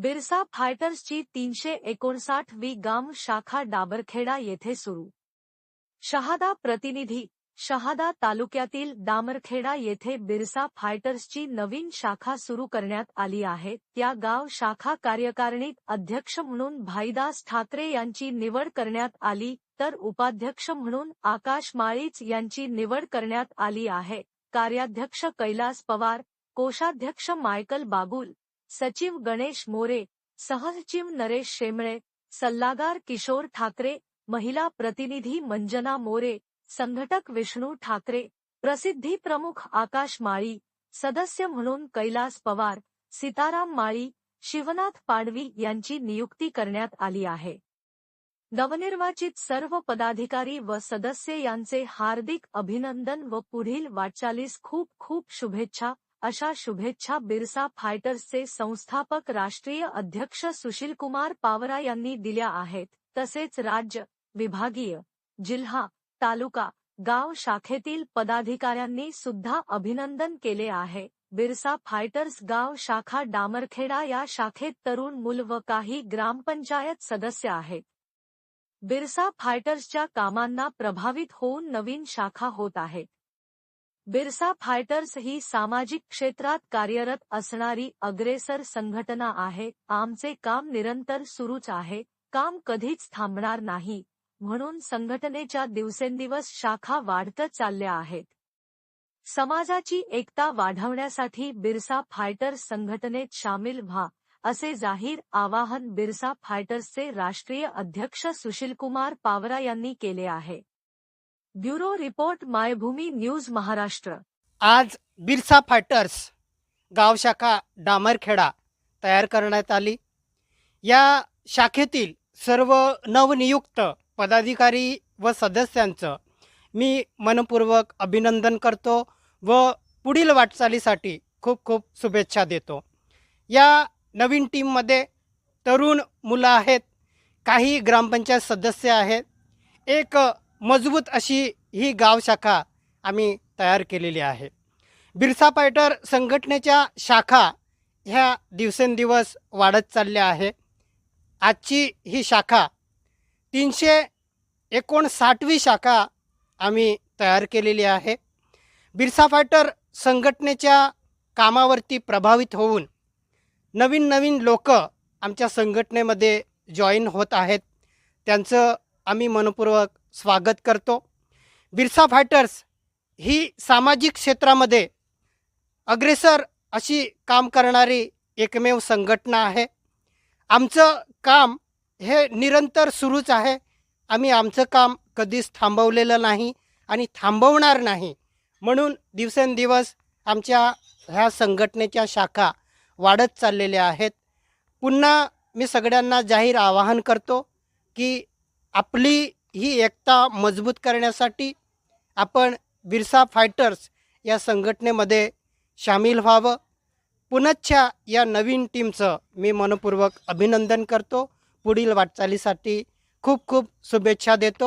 बिरसा फायटर्सची तीनशे एकोणसाठ वी गाम शाखा डाबरखेडा येथे सुरू. शहादा प्रतिनिधी शहादा तालुक्यातील डामरखेडा येथे बिरसा फायटर्सची नवीन शाखा सुरू करण्यात आली आहे. त्या गाव शाखा कार्यकारिणीत अध्यक्ष म्हणून भाईदास ठाकरे यांची निवड करण्यात आली तर उपाध्यक्ष म्हणून आकाश माळीच यांची निवड करण्यात आली आहे. कार्याध्यक्ष कैलास पवार कोषाध्यक्ष मायकल बागुल सचिव गणेश मोरे, सहसचिव नरेश शेमळे, सल्लागार किशोर ठाकरे, महिला प्रतिनिधी मंजना मोरे, संघटक विष्णू ठाकरे, प्रसिद्धी प्रमुख आकाश माळी, सदस्य म्हणून कैलास पवार, सीताराम माळी, शिवनाथ पाडवी यांची नियुक्ती आहे. नवनिर्वाचित सर्व पदाधिकारी व सदस्य यांचे हार्दिक अभिनंदन व पुढील वाटचालीस खूप खूप शुभेच्छा अशा शुभेच्छा बिरसा फायटर्सचे संस्थापक राष्ट्रीय अध्यक्ष सुशीलकुमार पावरा यांनी दिल्या आहेत. तसेच राज्य विभागीय जिल्हा तालुका गाव शाखेतील पदाधिकाऱ्यांनी सुद्धा अभिनंदन केले आहे. बिरसा फायटर्स गाव शाखा डामरखेडा या शाखेत तरुण मुल व काही ग्रामपंचायत सदस्य आहेत. बिरसा फायटर्सच्या कामांना प्रभावित होऊन नवीन शाखा होत आहेत बिरसा फायटर्स ही सामाजिक क्षेत्रात कार्यरत असणारी अग्रेसर संघटना आहे. आमचे काम निरंतर सुरूच आहे. काम कधीच थांबणार नाही. म्हणून संघटनेच्या दिवसेंदिवस शाखा वाढतच चालल्या आहेत. समाजाची एकता वाढवण्यासाठी बिरसा फायटर्स संघटनेत सामील व्हा असे जाहीर आवाहन बिरसा फायटर्सचे राष्ट्रीय अध्यक्ष सुशीलकुमार पावरा यांनी केले आहे. Bureau report Maybhumi news Maharashtra. आज बिरसा फायटर्स गाव शाखा डामरखेडा तयार करण्यात आली. या शाखेतील सर्व नवनियुक्त पदाधिकारी व सदस्यांचं मी मनपूर्वक अभिनंदन करतो व पुढील वाटचालीसाठी खूप खूप शुभेच्छा देतो. या नवीन टीममध्ये तरुण मुलं आहेत काही ग्रामपंचायत सदस्य आहेत एक मजबूत अशी ही गाव शाखा आम्ही तयार केलेली आहे. बिरसा पायटर संघटनेच्या शाखा ह्या दिवसेंदिवस वाढत चालल्या आहे. आजची ही शाखा तीनशे एकोणसाठवी शाखा आम्ही तयार केलेली आहे. बिरसा फायटर संघटनेच्या कामावरती प्रभावित होऊन नवीन नवीन लोक आमच्या संघटनेमध्ये जॉईन होत आहेत. त्यांचं आम्ही मनपूर्वक स्वागत करतो. बिरसा फायटर्स ही सामाजिक क्षेत्रामध्ये अग्रेसर अशी काम करणारी एकमेव संघटना आहे. आमचं काम हे निरंतर सुरूच आहे. आम्ही आमचं काम कधीच थांबवलेलं नाही आणि थांबवणार नाही. म्हणून दिवसेंदिवस आमच्या ह्या संघटनेच्या शाखा वाढत चाललेल्या आहेत. पुन्हा मी सगळ्यांना जाहीर आवाहन करतो की आपली ही एकता मजबूत करण्यासाठी आपण बिरसा फायटर्स या संघटनेमध्ये सामील व्हावं. पुनच्छा या नवीन टीमचं मी मनपूर्वक अभिनंदन करतो. पुढील वाटचालीसाठी खूप खूप शुभेच्छा देतो.